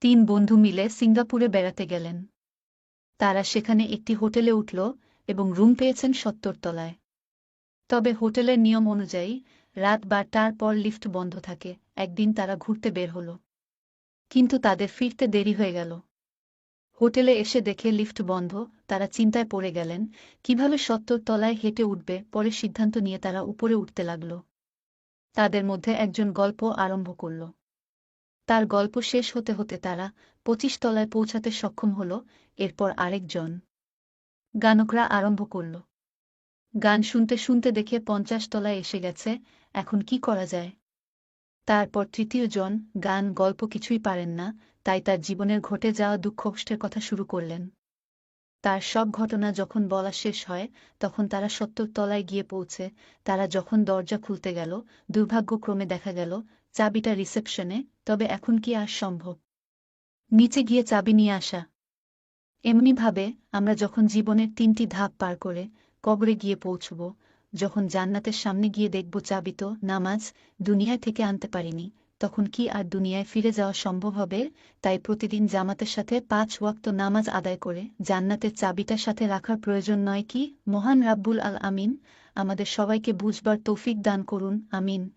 তিন বন্ধু মিলে সিঙ্গাপুরে বেড়াতে গেলেন। তারা সেখানে একটি হোটেলে উঠল এবং রুম পেয়েছেন সত্তর তলায়। তবে হোটেলের নিয়ম অনুযায়ী, রাত বারটার পর লিফট বন্ধ থাকে, একদিন তারা ঘুরতে বের হল। কিন্তু তাদের ফিরতে দেরি হয়ে গেল। হোটেলে এসে দেখে লিফট বন্ধ, তারা চিন্তায় পড়ে গেলেন, কীভাবে সত্তর তলায় হেঁটে উঠবে, পরে সিদ্ধান্ত নিয়ে তারা উপরে উঠতে লাগল। তাদের মধ্যে একজন গল্প আরম্ভ করল। তার গল্প শেষ হতে হতে তারা পঁচিশ তলায় পৌঁছাতে সক্ষম হল, এরপর আরেকজন। গানকরা আরম্ভ করল। গান শুনতে শুনতে দেখে পঞ্চাশ তলায় এসে গেছে, এখন কি করা যায়? তারপর তৃতীয় জন গান, গল্প কিছুই পারেন না, তাই তার জীবনের ঘটে যাওয়া দুঃখ কষ্টের কথা শুরু করলেন। তার সব ঘটনা যখন বলা শেষ হয়, তখন তারা সত্তর তলায় গিয়ে পৌঁছে, তারা যখন দরজা খুলতে গেল, দুর্ভাগ্যক্রমে দেখা গেল চাবিটা রিসেপশনে, তবে এখন কি আর সম্ভব? নিচে গিয়ে চাবি নিয়ে আসা। এমনিভাবে, আমরা যখন জীবনের তিনটি ধাপ পার করে কবরে গিয়ে পৌঁছব, যখন জান্নাতের সামনে গিয়ে দেখব চাবি তো নামাজ, দুনিয়ায় থেকে আনতে পারিনি, তখন কি আর দুনিয়ায় ফিরে যাওয়া সম্ভব হবে? তাই প্রতিদিন জামাতের সাথে পাঁচ ওয়াক্ত নামাজ আদায় করে জান্নাতের চাবিটার সাথে রাখার প্রয়োজন নয় কি? মহান রাব্বুল আল আমিন, আমাদের সবাইকে বুঝবার তৌফিক দান করুন, আমিন।